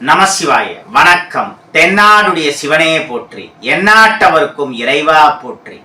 நமசிவாய. வணக்கம். தென்னாடுடைய சிவனையே போற்றி. எந்நாட்டவருக்கும் இறைவா போற்றி.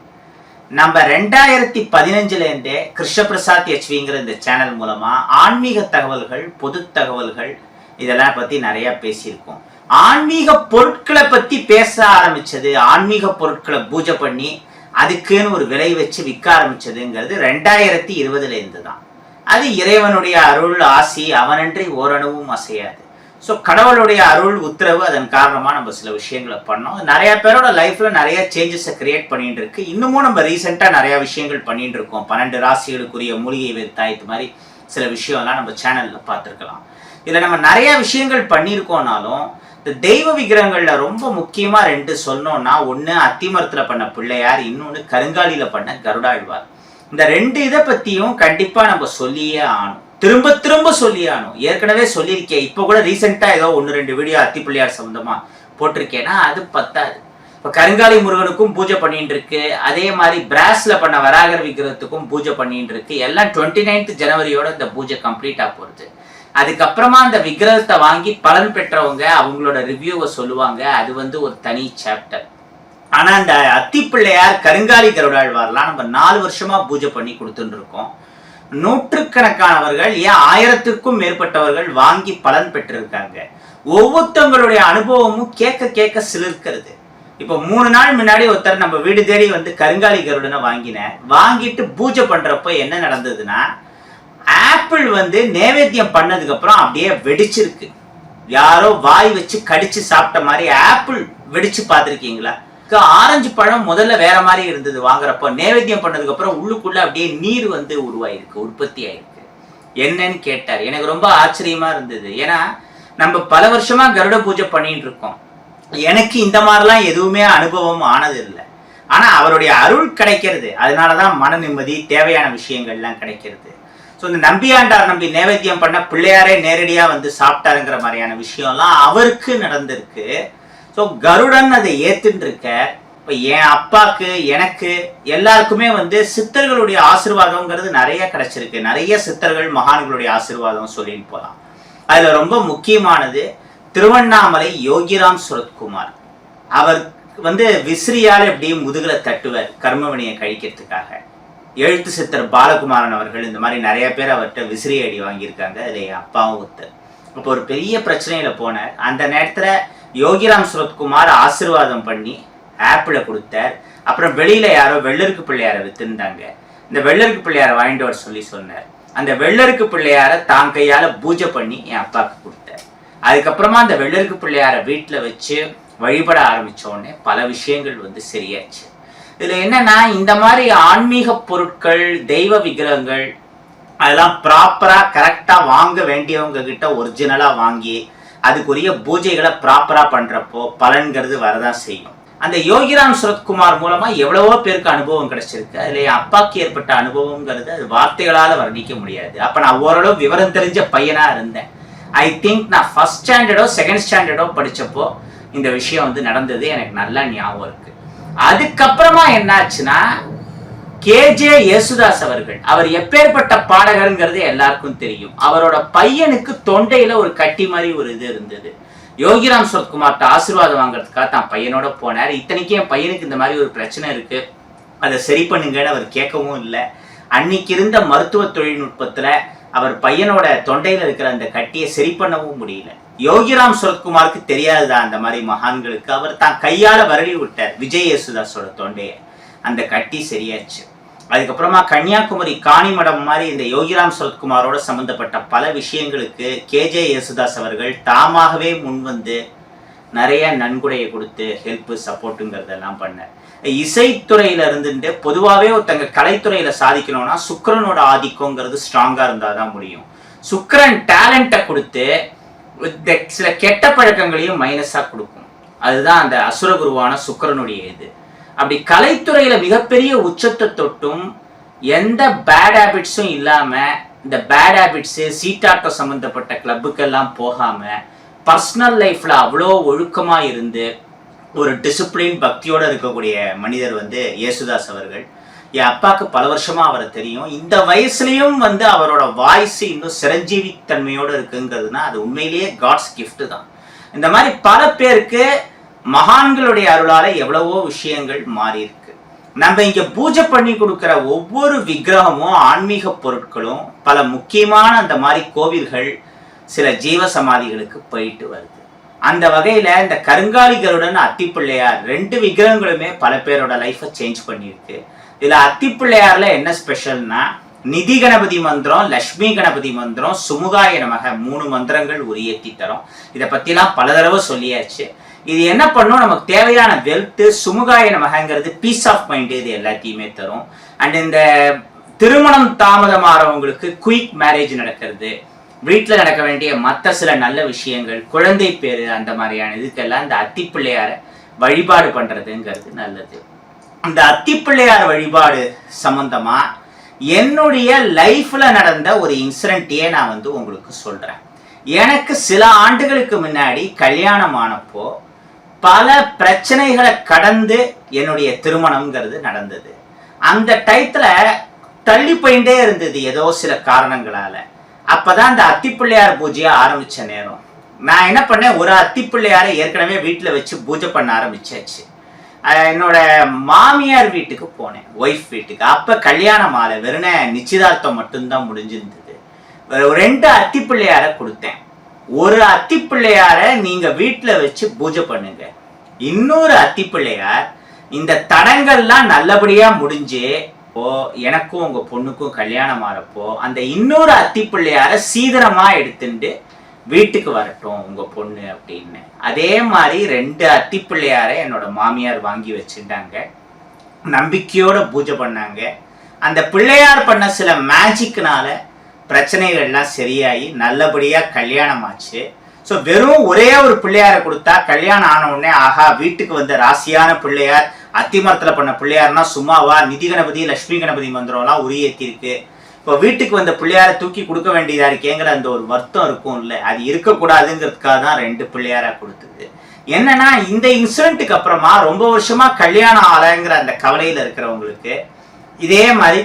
நம்ம ரெண்டாயிரத்தி பதினஞ்சுலேருந்தே கிருஷ்ணபிரசாத் கிருஷ்ண பிரசாத் ஹெச்விங்கிற இந்த சேனல் மூலமாக ஆன்மீக தகவல்கள் பொது தகவல்கள் இதெல்லாம் பற்றி நிறையா பேசியிருக்கோம். ஆன்மீக பொருட்களை பற்றி பேச ஆரம்பிச்சது ஆன்மீக பொருட்களை பூஜை பண்ணி அதுக்குன்னு ஒரு விலை வச்சு விற்க ஆரம்பிச்சதுங்கிறது ரெண்டாயிரத்தி இருபதுலேருந்து தான் அது இறைவனுடைய அருள் ஆசி அவனன்றி ஓரணுவும் அசையாது. ஸோ கடவுளுடைய அருள் உத்தரவு அதன் காரணமாக நம்ம சில விஷயங்களை பண்ணோம். நிறைய பேரோட லைஃப்பில் நிறைய சேஞ்சஸை கிரியேட் பண்ணிட்டு இருக்கு இன்னமும் நம்ம ரீசெண்டாக நிறைய விஷயங்கள் பண்ணிட்டு இருக்கோம் பன்னெண்டு ராசிகளுக்குரிய மூலிகை வெத்தாயத்து மாதிரி சில விஷயம்லாம் நம்ம சேனலில் பார்த்துருக்கலாம். இதில் நம்ம நிறைய விஷயங்கள் பண்ணியிருக்கோம்னாலும் இந்த தெய்வ விக்கிரகங்களில் ரொம்ப முக்கியமாக ரெண்டு சொன்னோம்னா ஒன்று அத்திமரத்தில் பண்ண பிள்ளையார் இன்னொன்று கருங்காலியில் பண்ண கருடாழ்வார். இந்த ரெண்டு இதை பற்றியும் கண்டிப்பாக நம்ம சொல்லியே ஆணும் திரும்ப திரும்ப சொல்லியானோம் ஏற்கனவே சொல்லியிருக்கேன். இப்போ கூட ரீசெண்டாக ஏதோ ஒன்று ரெண்டு வீடியோ அத்தி பிள்ளையார் போட்டிருக்கேன்னா அது பத்தாது. இப்போ கருங்காலி முருகனுக்கும் பூஜை பண்ணிட்டு இருக்கு. அதே மாதிரி பிராஸ்ல பண்ண வராகர் விக்கிரகத்துக்கும் பூஜை பண்ணிட்டு இருக்கு. எல்லாம் டுவெண்ட்டி நைன்த் ஜனவரியோட இந்த பூஜை கம்ப்ளீட்டாக போகுது. அதுக்கப்புறமா அந்த விக்கிரகத்தை வாங்கி பலன் பெற்றவங்க அவங்களோட ரிவ்யூவை சொல்லுவாங்க. அது வந்து ஒரு தனி சாப்டர் ஆனா அந்த அத்தி பிள்ளையார் கருங்காலி கருடாழ்வார்லாம் நம்ம நாலு வருஷமா பூஜை பண்ணி கொடுத்துட்டு இருக்கோம். நூற்றுக்கணக்கானவர்கள் ஏன் ஆயிரத்துக்கும் மேற்பட்டவர்கள் வாங்கி பலன் பெற்றிருக்காங்க? ஒவ்வொருத்தவங்களுடைய அனுபவமும் கேட்க கேட்க சிலிர்க்கிறது. இப்போ மூணு நாள் முன்னாடி ஒருத்தர் நம்ம வீடு தேடி வந்து கருங்காலி கருடனை வாங்கினேன் வாங்கிட்டு பூஜை பண்றப்ப என்ன நடந்ததுன்னா ஆப்பிள் வந்து நேவேத்தியம் பண்ணதுக்கு அப்புறம் அப்படியே வெடிச்சிருக்கு. யாரோ வாய் வச்சு கடிச்சு சாப்பிட்ட மாதிரி ஆப்பிள் வெடிச்சு பார்த்துருக்கீங்களா? ஆரஞ்சு பழம் முதல்ல வேற மாதிரி இருந்தது வாங்குறப்ப நேவேத்தியம் பண்ணதுக்கு அப்புறம் உள்ளுக்குள்ள அப்படியே நீர் வந்து உருவாயிருக்கு உற்பத்தி ஆயிருக்கு. என்னன்னு கேட்டார். எனக்கு ரொம்ப ஆச்சரியமா இருந்தது. ஏன்னா நம்ம பல வருஷமா கருட பூஜை பண்ணிட்டு இருக்கோம். எனக்கு இந்த மாதிரிலாம் எதுவுமே அனுபவம் ஆனது இல்லை ஆனா அவருடைய அருள் கிடைக்கிறது அதனாலதான் மன நிம்மதி தேவையான விஷயங்கள்லாம் கிடைக்கிறது. ஸோ இந்த நம்பியாண்டார் நம்பி நேவேத்தியம் பண்ண பிள்ளையாரே நேரடியா வந்து சாப்பிட்டாருங்கிற மாதிரியான விஷயம்லாம் அவருக்கு நடந்திருக்கு. ஸோ கருடன் அதை ஏத்துன்னு இருக்க இப்போ என் அப்பாக்கு எனக்கு எல்லாருக்குமே வந்து சித்தர்களுடைய ஆசிர்வாதம்ங்கிறது நிறைய கிடைச்சிருக்கு. நிறைய சித்தர்கள் மகான்களுடைய ஆசிர்வாதம் சொல்லின்னு போகலாம் அதில் ரொம்ப முக்கியமானது திருவண்ணாமலை யோகிராம் சுரத்குமார். அவர் வந்து விசிறியால் எப்படியே முதுகுல தட்டுவர் கர்மவினையை கழிக்கிறதுக்காக. எழுத்து சித்தர் பாலகுமாரன் அவர்கள் இந்த மாதிரி நிறைய பேர் அவர்கிட்ட விசிறி அடி வாங்கியிருக்காங்க. அதில் என் அப்பாவும் ஒருத்தர். அப்போ ஒரு பெரிய பிரச்சனையில் போனார். அந்த நேரத்தில் யோகிராம் சுரத்குமார் ஆசிர்வாதம் பண்ணி ஆப்பிளை கொடுத்தார். அப்புறம் வெளியில யாரோ வெள்ளருக்கு பிள்ளையாரை விற்றுருந்தாங்க இந்த வெள்ளருக்கு பிள்ளையாரை வாங்கிட்டு வர சொல்லி சொன்னார். அந்த வெள்ளருக்கு பிள்ளையாரை தான் கையால பூஜை பண்ணி என் அப்பாவுக்கு கொடுத்தார். அதுக்கப்புறமா அந்த வெள்ளருக்கு பிள்ளையாரை வீட்டுல வச்சு வழிபட ஆரம்பிச்ச பல விஷயங்கள் வந்து சரியாச்சு. இதுல என்னன்னா இந்த மாதிரி ஆன்மீக பொருட்கள் தெய்வ விக்கிரகங்கள் அதெல்லாம் ப்ராப்பரா கரெக்டா வாங்க வேண்டியவங்க கிட்ட ஒரிஜினலா வாங்கி அதுக்குரிய பூஜைகளை ப்ராப்பராக பண்ணுறப்போ பலன்கிறது வரதான் செய்யும். அந்த யோகிராம் சுரத்குமார் மூலமாக எவ்வளவோ பேருக்கு அனுபவம் கிடைச்சிருக்கு. அதில் என் அப்பாக்கு ஏற்பட்ட அனுபவங்கிறது அது வார்த்தைகளால் வர்ணிக்க முடியாது. அப்போ நான் ஓரளவு விவரம் தெரிஞ்ச பையனாக இருந்தேன். ஐ திங்க் நான் ஃபர்ஸ்ட் ஸ்டாண்டர்டோ செகண்ட் ஸ்டாண்டர்டோ படித்தப்போ இந்த விஷயம் வந்து நடந்தது. எனக்கு நல்லா ஞாபகம் இருக்குது அதுக்கப்புறமா என்னாச்சுன்னா கேஜே யேசுதாஸ் அவர்கள். அவர் எப்பேற்பட்ட பாடகருங்கிறது எல்லாருக்கும் தெரியும். அவரோட பையனுக்கு தொண்டையில ஒரு கட்டி மாதிரி ஒரு இது இருந்தது. யோகிராம் சுரத்குமார்ட்ட ஆசீர்வாதம் வாங்குறதுக்காக தான் பையனோட போனார். இத்தனைக்கும் என் பையனுக்கு இந்த மாதிரி ஒரு பிரச்சனை இருக்கு. அதை சரி பண்ணுங்கன்னு அவர் கேட்கவும் இல்லை. அன்னைக்கு இருந்த மருத்துவ தொழில்நுட்பத்துல அவர் பையனோட தொண்டையில இருக்கிற அந்த கட்டியை சரி பண்ணவும் முடியல. யோகிராம் சுரத்குமாருக்கு தெரியாதுதான் அந்த மாதிரி மகான்களுக்கு? அவர் தான் கையால வருடி விட்டார் விஜய் யேசுதாஸோட தொண்டையை. அந்த கட்டி சரியாச்சு. அதுக்கப்புறமா கன்னியாகுமரி காணிமடம் மாதிரி இந்த யோகிராம் சரத்குமாரோட சம்பந்தப்பட்ட பல விஷயங்களுக்கு கேஜே யேசுதாஸ் அவர்கள் தாமாகவே முன்வந்து நிறைய நன்கொடையை கொடுத்து ஹெல்ப்பு சப்போர்ட்டுங்கிறதெல்லாம் பண்ணார். இசைத்துறையில இருந்துட்டு பொதுவாகவே ஒருத்தங்க கலைத்துறையில சாதிக்கணும்னா சுக்கரனோட ஆதிக்கங்கிறது ஸ்ட்ராங்கா இருந்தாதான் முடியும். சுக்கரன் டேலண்ட்டை கொடுத்து சில கெட்ட பழக்கங்களையும் மைனஸா கொடுக்கும். அதுதான் அந்த அசுரகுருவான சுக்கரனுடைய இது. அப்படி கலைத்துறையில மிகப்பெரிய உச்சத்தை தொட்டும் எந்த பேட் ஹேபிட்ஸும் இல்லாம இந்த பேட் ஹேபிட்ஸு சீட்டாட்டம் சம்மந்தப்பட்ட கிளப்புக்கெல்லாம் போகாம பர்சனல் லைஃப்ல அவ்வளோ ஒழுக்கமா இருந்து ஒரு டிசிப்ளின் பக்தியோட இருக்கக்கூடிய மனிதர் வந்து யேசுதாஸ் அவர்கள். என் அப்பாவுக்கு பல வருஷமா அவரை தெரியும். இந்த வயசுலயும் வந்து அவரோட வாய்ஸ் இன்னும் சிரஞ்சீவி தன்மையோட இருக்குங்கிறதுனா அது உண்மையிலேயே காட்ஸ் கிஃப்ட்டு தான். இந்த மாதிரி பல பேருக்கு மகான்களுடைய அருளால எவ்வளவோ விஷயங்கள் மாறி இருக்கு நம்ம இங்க பூஜை பண்ணி கொடுக்கிற ஒவ்வொரு விக்கிரகமும் ஆன்மீக பொருட்களும் பல முக்கியமான அந்த மாதிரி கோவில்கள் சில ஜீவ சமாதிகளுக்கு போயிட்டு வருது. அந்த வகையில இந்த கருங்காலிகளுடன் அத்திப்பிள்ளையார் ரெண்டு விக்கிரகங்களுமே பல பேரோட லைஃப்பை சேஞ்ச் பண்ணியிருக்கு. இதுல அத்திப்பிள்ளையார்ல என்ன ஸ்பெஷல்னா நிதி கணபதி மந்திரம் லக்ஷ்மி கணபதி மந்திரம் சுமுகாய நமக மூணு மந்திரங்கள் உரியேத்தி தரும். இதை பற்றிலாம் பல தடவை சொல்லியாச்சு. இது என்ன பண்ணும்? நமக்கு தேவையான வெல்த் சுமுகாய நமகங்கிறது பீஸ் ஆஃப் மைண்ட் இது எல்லாத்தையுமே தரும். அண்ட் இந்த திருமணம் தாமதமாறவங்களுக்கு குயிக் மேரேஜ் நடக்கிறது. வீட்டில் நடக்க வேண்டிய மற்ற சில நல்ல விஷயங்கள் குழந்தை பேர் அந்த மாதிரியான இதுக்கெல்லாம் இந்த அத்திப்பிள்ளையாரை வழிபாடு பண்ணுறதுங்கிறது நல்லது. அந்த அத்திப்பிள்ளையார் வழிபாடு சம்மந்தமாக என்னுடைய லைஃப்பில் நடந்த ஒரு இன்சிடென்ட்டையே நான் வந்து உங்களுக்கு சொல்கிறேன் எனக்கு சில ஆண்டுகளுக்கு முன்னாடி கல்யாணம் ஆனப்போ பல பிரச்சனைகளை கடந்து என்னுடைய திருமணம்ங்கிறது நடந்தது. அந்த டயத்துல தள்ளி போயிட்டே இருந்தது ஏதோ சில காரணங்களால. அப்பதான் அந்த அத்திப்பிள்ளையார் பூஜையை ஆரம்பிச்ச நேரம். நான் என்ன பண்ணேன்? ஒரு அத்திப்பிள்ளையாரை ஏற்கனவே வீட்டில் வச்சு பூஜை பண்ண ஆரம்பிச்சாச்சு. என்னோட மாமியார் வீட்டுக்கு போனேன் ஒய்ஃப் வீட்டுக்கு. அப்ப கல்யாணம் ஆலை வெறும் நிச்சயதார்த்தம் மட்டும்தான் முடிஞ்சிருந்தது. ஒரு ரெண்டு அத்திப்பிள்ளையாரை கொடுத்தேன். ஒரு அத்திப்பிள்ளையாரை நீங்க வீட்டுல வச்சு பூஜை பண்ணுங்க. இன்னொரு அத்திப்பிள்ளையார் இந்த தடங்கள்லாம் நல்லபடியா முடிஞ்சு ஓ எனக்கும் உங்க பொண்ணுக்கும் கல்யாணம் ஆறப்போ அந்த இன்னொரு அத்திப்பிள்ளையார சீதனமா எடுத்துட்டு வீட்டுக்கு வரட்டும் உங்க பொண்ணு அப்படின்னு. அதே மாதிரி ரெண்டு அத்திப்பிள்ளையாரை என்னோட மாமியார் வாங்கி வச்சுட்டாங்க. நம்பிக்கையோட பூஜை பண்ணாங்க. அந்த பிள்ளையார் பண்ண சில மேஜிக்னால பிரச்சனைகள்லாம் சரியாகி நல்லபடியாக கல்யாணம் ஆச்சு ஸோ வெறும் ஒரே ஒரு பிள்ளையாரை கொடுத்தா கல்யாணம் ஆன உடனே ஆஹா வீட்டுக்கு வந்த ராசியான பிள்ளையார் அத்திமரத்தில் பண்ண பிள்ளையார்னா சும்மாவா நிதி கணபதி லட்சுமி கணபதி மந்திரம்லாம் உரியேத்தி இருக்கு இப்போ வீட்டுக்கு வந்த பிள்ளையாரை தூக்கி கொடுக்க வேண்டியதா இருக்கேங்கிற அந்த ஒரு வருத்தம் இருக்கும் இல்லை. அது இருக்கக்கூடாதுங்கிறதுக்காக தான் ரெண்டு பிள்ளையாரா கொடுத்தது. என்னன்னா இந்த இன்சிடென்ட்டுக்கு அப்புறமா ரொம்ப வருஷமா கல்யாணம் ஆலைங்கிற அந்த கவலையில இருக்கிறவங்களுக்கு இதே மாதிரி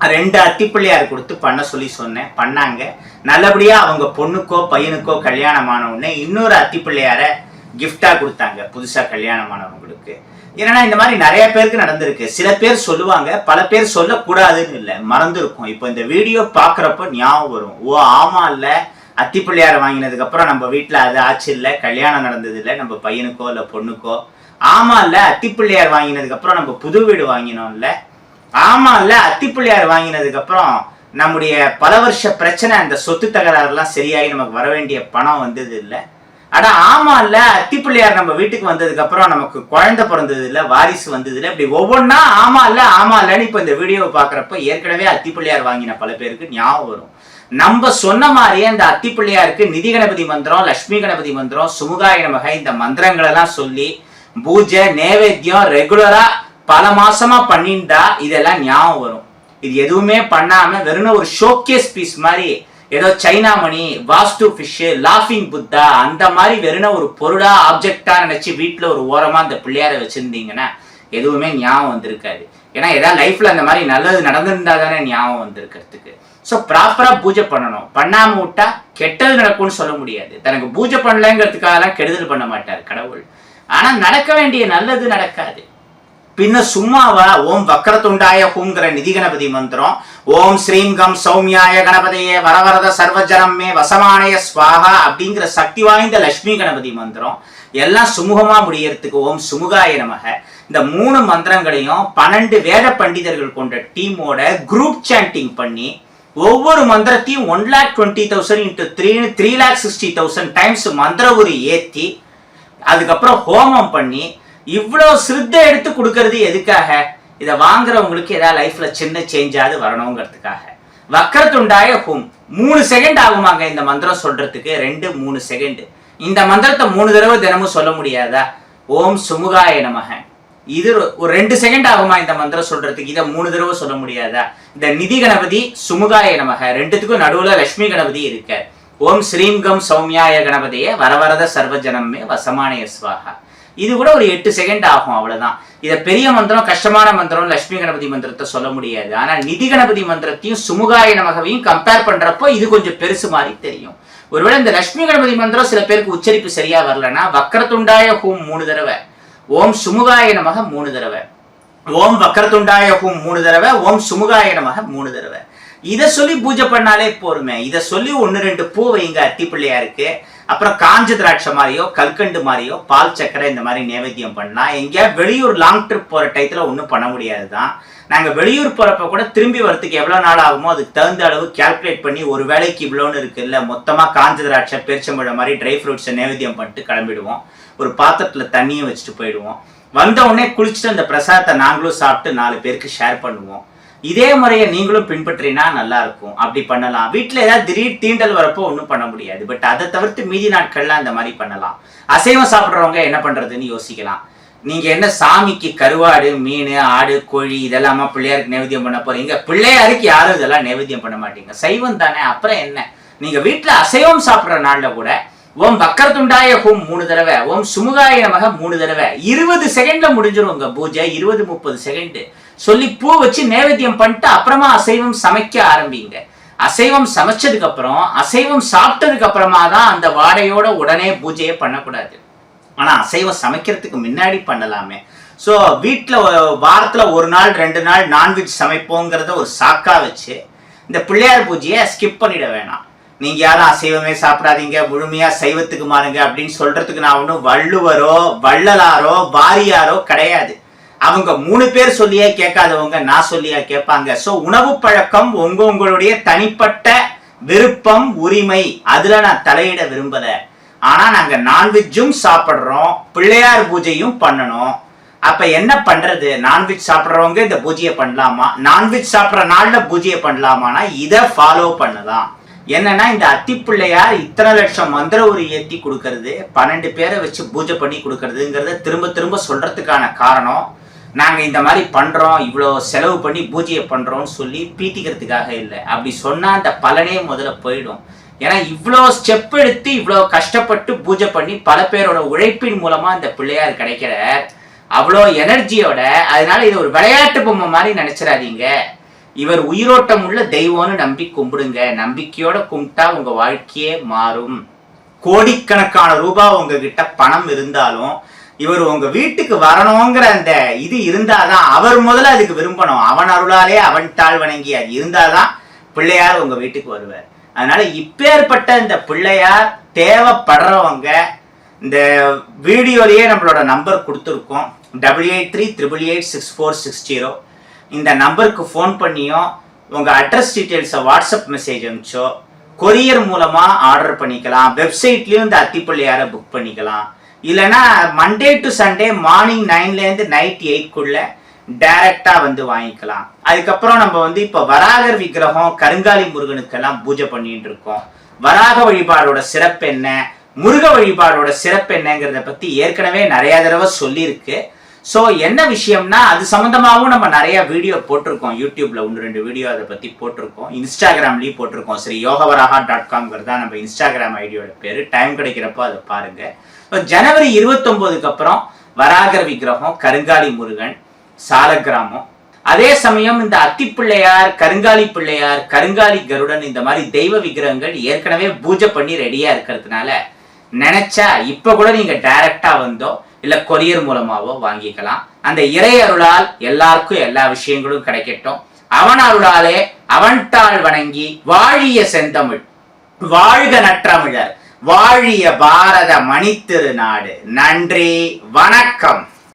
ரெண்டு அத்திப்பிள்ளையார் கொடுத்து பண்ண சொல்லி சொன்னேன். பண்ணாங்க. நல்லபடியா அவங்க பொண்ணுக்கோ பையனுக்கோ கல்யாணம் ஆன உடனே இன்னொரு அத்திப்பிள்ளையார gift-ஆ கொடுத்தாங்க. புதுசா கல்யாணமானவங்களுக்கு. ஏன்னா இந்த மாதிரி நிறைய பேருக்கு நடந்திருக்கு. சில பேர் சொல்லுவாங்க பல பேர் சொல்லக்கூடாதுன்னு இல்லை. மறந்துருக்கும். இப்போ இந்த வீடியோ பார்க்குறப்ப ஞாபகம் வரும். ஓ ஆமா இல்ல. அத்திப்பிள்ளையார வாங்கினதுக்கு அப்புறம் நம்ம வீட்டில் அது ஆச்சு இல்லை. கல்யாணம் நடந்தது இல்லை. நம்ம பையனுக்கோ இல்லை பொண்ணுக்கோ. ஆமா இல்ல. அத்திப்பிள்ளையார் வாங்கினதுக்கு அப்புறம் நம்ம புது வீடு வாங்கினோம்ல ஆமாம்ல அத்திப்பிள்ளையார் வாங்கினதுக்கு அப்புறம் நம்முடைய பல வருஷ பிரச்சனை அந்த சொத்து தகராறுலாம் சரியாகி நமக்கு வர வேண்டிய பணம் வந்தது இல்லை அட ஆமா இல்ல அத்திப்பிள்ளையார் நம்ம வீட்டுக்கு வந்ததுக்கு அப்புறம் நமக்கு குழந்தை பிறந்தது இல்ல வாரிசு வந்தது இல்ல இப்படி ஒவ்வொன்றா ஆமா இல்ல ஆமா இல்லன்னு இப்ப இந்த வீடியோவை பாக்குறப்ப ஏற்கனவே அத்திப்பிள்ளையார் வாங்கின பல பேருக்கு ஞாபகம் வரும். நம்ம சொன்ன மாதிரியே இந்த அத்திப்பிள்ளையாருக்கு நிதி கணபதி மந்திரம் லட்சுமி கணபதி மந்திரம் சுமுகாய நமக இந்த மந்திரங்கள் எல்லாம் சொல்லி பூஜை நேவேத்தியம் ரெகுலரா பல மாசமா பண்ணிண்டா இதெல்லாம் ஞாபகம் வரும். இது எதுவுமே பண்ணாம வெறும் ஒரு ஷோகேஸ் பீஸ் மாதிரி ஏதோ சைனா மணி வாஸ்து ஃபிஷ்ஷு லாஃபிங் புத்தா அந்த மாதிரி வெறும் ஒரு பொருளா ஆப்ஜெக்டா நினைச்சு வீட்டுல ஒரு ஓரமா அந்த பிள்ளையார வச்சிருந்தீங்கன்னா எதுவுமே ஞாபகம் வந்திருக்காது. ஏன்னா ஏதாவது லைஃப்ல அந்த மாதிரி நல்லது நடந்திருந்தா தானே ஞாபகம் வந்திருக்கிறதுக்கு. ஸோ ப்ராப்பரா பூஜை பண்ணணும். பண்ணாம விட்டா கெட்டது நடக்கும்னு சொல்ல முடியாது. தனக்கு பூஜை பண்ணலங்கிறதுக்காகலாம் கெடுதல் பண்ண மாட்டார் கடவுள். ஆனா நடக்க வேண்டிய நல்லது நடக்காது. பின்ன சும்மாவா ஓம் வக்கரத்துண்டாய ஹூங்கிற நிதி கணபதி மந்திரம். ஓம் ஸ்ரீம் கம் சௌமியாய கணபதியே வரவரத சர்வஜனம் வசமானய ஸ்வாகா அப்படிங்கிற சக்தி வாய்ந்த லட்சுமி கணபதி மந்திரம். எல்லாம் சுமூகமா முடியறதுக்கு ஓம் சுமுகாய நமக. இந்த மூணு மந்திரங்களையும் பன்னெண்டு வேத பண்டிதர்கள் கொண்ட டீமோட குரூப் சாண்டிங் பண்ணி ஒவ்வொரு மந்திரத்தையும் one lakh twenty thousand into three three lakh sixty thousand times மந்திர உரி ஏற்றி அதுக்கப்புறம் ஹோமம் பண்ணி இவ்வளோ சிரத்தை எடுத்து கொடுக்கறது எதுக்காக? இதை வாங்குறவங்களுக்கு ஏதாவது லைஃப்ல சின்ன சேஞ்சாவது வரணுங்கிறதுக்காக. வக்கரத்துண்டாய ஹோம் மூணு செகண்ட் ஆகுமாங்க இந்த மந்திரம் சொல்றதுக்கு. ரெண்டு மூணு செகண்ட் இந்த மந்திரத்தை மூணு தடவை தினமும் சொல்ல முடியாதா? ஓம் சுமுகாய நமக. இது ஒரு- ரெண்டு செகண்ட் ஆகுமா இந்த மந்திரம் சொல்றதுக்கு? இதை மூணு தடவை சொல்ல முடியாதா? இந்த நிதி கணபதி சுமுகாய நமக. ரெண்டுத்துக்கும் நடுவுல லட்சுமி கணபதி இருக்க. ஓம் ஸ்ரீம் கம் சௌமியாய கணபதியே. வரவரத சர்வஜனமே வசமானய சுவாகா இது கூட ஒரு எட்டு செகண்ட் ஆகும் அவ்வளவுதான். இதை பெரிய மந்திரம் கஷ்டமான மந்திரம் லட்சுமி கணபதி மந்திரத்தை சொல்ல முடியாது. ஆனா நிதி கணபதி மந்திரத்தையும் சுமுகாய நமகவையும் கம்பேர் பண்றப்போ இது கொஞ்சம் பெருசு மாதிரி தெரியும். ஒருவேளை இந்த லட்சுமி கணபதி மந்திரம் சில பேருக்கு உச்சரிப்பு சரியா வரலன்னா வக்கரத்துண்டாய ஹூம் மூணு தடவை. ஓம் சுமுகாய நமக மூணு தடவை. ஓம் வக்கரத்துண்டாய ஹூம் மூணு தடவை ஓம் சுமுகாய நமக மூணு தடவை. இதை சொல்லி பூஜை பண்ணாலே போருமே. இதை சொல்லி ஒன்று ரெண்டு பூ வைங்க அத்தி பிள்ளையாருக்கு அப்புறம் காஞ்ச திராட்சை மாதிரியோ கல்கண்டு மாதிரியோ பால் சக்கரை இந்த மாதிரி நேவேத்தியம் பண்ணலாம் எங்கேயா வெளியூர் லாங் ட்ரிப் போகிற டயத்தில் ஒன்றும் பண்ண முடியாது தான் நாங்கள் வெளியூர் போகிறப்ப கூட திரும்பி வரத்துக்கு எவ்வளோ நாள் ஆகுமோ அதுக்கு தகுந்த அளவு கால்குலேட் பண்ணி ஒரு வேலைக்கு இவ்வளோன்னு இருக்குல்ல மொத்தமாக காஞ்ச திராட்சை பெருச்சம்பழம் மாதிரி ட்ரை ஃப்ரூட்ஸை நேவேத்தியம் பண்ணிட்டு கிளம்பிடுவோம். ஒரு பாத்திரத்தில் தண்ணியும் வச்சுட்டு போயிடுவோம். வந்த உடனே குளிச்சுட்டு அந்த பிரசாதத்தை நாங்களும் சாப்பிட்டு நாலு பேருக்கு ஷேர் பண்ணுவோம். இதே முறையை நீங்களும் பின்பற்றினா நல்லா இருக்கும் அப்படி பண்ணலாம். வீட்டில் ஏதாவது திடீர் தீண்டல் வரப்போ ஒன்றும் பண்ண முடியாது. பட் அதை தவிர்த்து மீதி நாட்கள்லாம் அந்த மாதிரி பண்ணலாம். அசைவம் சாப்பிட்றவங்க என்ன பண்ணுறதுன்னு யோசிக்கலாம். நீங்க என்ன சாமிக்கு கருவாடு மீன் ஆடு கோழி இதெல்லாமா பிள்ளையாருக்கு நைவேத்தியம் பண்ண போறீங்க? பிள்ளையாருக்கு யாரும் இதெல்லாம் நைவேத்தியம் பண்ண மாட்டீங்க. சைவம் தானே. அப்புறம் என்ன? நீங்க வீட்டுல அசைவம் சாப்பிடுற நாள்ல கூட ஓம் பக்கரத்துண்டாய ஹோம் மூணு தடவை ஓம் சுமுகாய நமக மூணு தடவை. இருபது செகண்ட்ல முடிஞ்சிடும் உங்க பூஜை. இருபது முப்பது செகண்ட். சொல்லி பூ வச்சு நைவேத்தியம் பண்ணிட்டு அப்புறமா அசைவம் சமைக்க ஆரம்பிங்க. அசைவம் சமைச்சதுக்கு அப்புறம் அசைவம் சாப்பிட்டதுக்கு அப்புறமா தான் அந்த வாடையோட உடனே பூஜையே பண்ணக்கூடாது. ஆனால் அசைவம் சமைக்கிறதுக்கு முன்னாடி பண்ணலாமே. ஸோ வீட்டில் வாரத்தில் ஒரு நாள் ரெண்டு நாள் நான்வெஜ் சமைப்போங்கிறத ஒரு சாக்கா வச்சு இந்த பிள்ளையார் பூஜையை ஸ்கிப் பண்ணிட வேணாம். நீங்கள் யாரும் அசைவமே சாப்பிடாதீங்க முழுமையாக சைவத்துக்கு மாறுங்க அப்படின்னு சொல்கிறதுக்கு நான் ஒன்றும் வள்ளுவரோ வள்ளலாரோ வாரியாரோ கிடையாது. அவங்க மூணு பேர் சொல்லியே கேட்காதவங்க நான் சொல்லியா கேட்பாங்க. ஸோ உணவு பழக்கம் உங்க உங்களுடைய தனிப்பட்ட விருப்பம் உரிமை. அதுல நான் தலையிட விரும்பல. ஆனா நாங்க நான்வெஜ்ஜும் சாப்பிடுறோம். பிள்ளையார் பூஜையும் பண்ணணும். அப்ப என்ன பண்றது? நான்வெஜ் சாப்பிடுறவங்க இந்த பூஜையை பண்ணலாமா? நான்வெஜ் சாப்பிட்ற நாள்ல பூஜையை பண்ணலாமானா இதை ஃபாலோ பண்ணலாம். என்னன்னா இந்த அத்திப்பிள்ளையார் இத்தனை லட்சம் மந்திர உரி ஏத்தி கொடுக்கறது பன்னெண்டு பேரை வச்சு பூஜை பண்ணி கொடுக்கறதுங்கிறத திரும்ப திரும்ப சொல்றதுக்கான காரணம். நாங்கள் இந்த மாதிரி பண்ணுறோம் இவ்வளோ செலவு பண்ணி பூஜையை பண்ணுறோம்னு சொல்லி பீட்டிக்கிறதுக்காக இல்லை. அப்படி சொன்னால் அந்த பலனே முதல்ல போயிடும். ஏன்னா இவ்வளோ ஸ்டெப் எடுத்து இவ்வளோ கஷ்டப்பட்டு பூஜை பண்ணி பல பேரோட உழைப்பின் மூலமாக அந்த பிள்ளையார் கிடைக்கிற அவ்வளோ எனர்ஜியோட அதனால இது ஒரு விளையாட்டு பொம்மை மாதிரி நினச்சிடாதீங்க. இவர் உயிரோட்டம் உள்ள தெய்வம்னு நம்பி கும்பிடுங்க. நம்பிக்கையோட கும்பிட்டா உங்க வாழ்க்கையே மாறும். கோடிக்கணக்கான ரூபாய் உங்ககிட்ட பணம் இருந்தாலும் இவர் உங்க வீட்டுக்கு வரணுங்கிற அந்த இது இருந்தாதான் அவர் முதல்ல அதுக்கு விரும்பணும். அவன் அருளாலே அவன் தாழ் வணங்கி அது இருந்தாதான் பிள்ளையார் உங்க வீட்டுக்கு வருவார். அதனால இப்பேற்பட்ட இந்த பிள்ளையார் தேவைப்படுறவங்க இந்த வீடியோலயே நம்மளோட நம்பர் கொடுத்துருக்கோம். Double eight three triple eight six four six zero இந்த நம்பருக்கு ஃபோன் பண்ணியோ உங்கள் அட்ரஸ் டீட்டெயில்ஸை வாட்ஸ்அப் மெசேஜ் அனுப்பிச்சோ கொரியர் மூலமாக ஆர்டர் பண்ணிக்கலாம். வெப்சைட்லேயும் இந்த அத்திப்பள்ளியாரை புக் பண்ணிக்கலாம். இல்லைன்னா மண்டே டு சண்டே மார்னிங் நைன்லேருந்து நைட் எயிட்குள்ள டைரக்டாக வந்து வாங்கிக்கலாம். அதுக்கப்புறம் நம்ம வந்து இப்போ வராகர் விக்கிரகம் கருங்காலி முருகனுக்கெல்லாம் பூஜை பண்ணிட்டு இருக்கோம். வராக வழிபாடோட சிறப்பு என்ன? முருக வழிபாடோட சிறப்பு என்னங்கிறத பற்றி ஏற்கனவே நிறைய தடவை சொல்லியிருக்கு. ஸோ என்ன விஷயம்னா அது சம்மந்தமாகவும் நம்ம நிறைய வீடியோ போட்டிருக்கோம். யூடியூப்ல ஒன்று ரெண்டு வீடியோ அதை பற்றி போட்டிருக்கோம். இன்ஸ்டாகிராம்லேயும் போட்டிருக்கோம். சரி யோகவராகா டாட் காம்ங்கிறது தான் நம்ம இன்ஸ்டாகிராம் ஐடியோட பேர். டைம் கிடைக்கிறப்போ அதை பாருங்கள் இப்போ ஜனவரி இருபத்தொம்போதுக்கு அப்புறம் வராகர விக்கிரகம் கருங்காலி முருகன் சாலக்கிராமம். அதே சமயம் இந்த அத்தி பிள்ளையார் கருங்காலி பிள்ளையார் கருங்காலி கருடன் இந்த மாதிரி தெய்வ விக்கிரகங்கள் ஏற்கனவே பூஜை பண்ணி ரெடியா இருக்கிறதுனால நினைச்சா இப்ப கூட நீங்க டைரக்டா வந்தோ இல்ல கொரியர் மூலமாவோ வாங்கிக்கலாம். அந்த இறை அருளால் எல்லாருக்கும் எல்லா விஷயங்களும் கிடைக்கட்டும். அவன் அருளாலே அவன்தாள் வணங்கி வாழிய செந்தமிழ் வாழ்க நற்றமிழர். வாழிய பாரத மணித்திருநாடு. நன்றி வணக்கம்.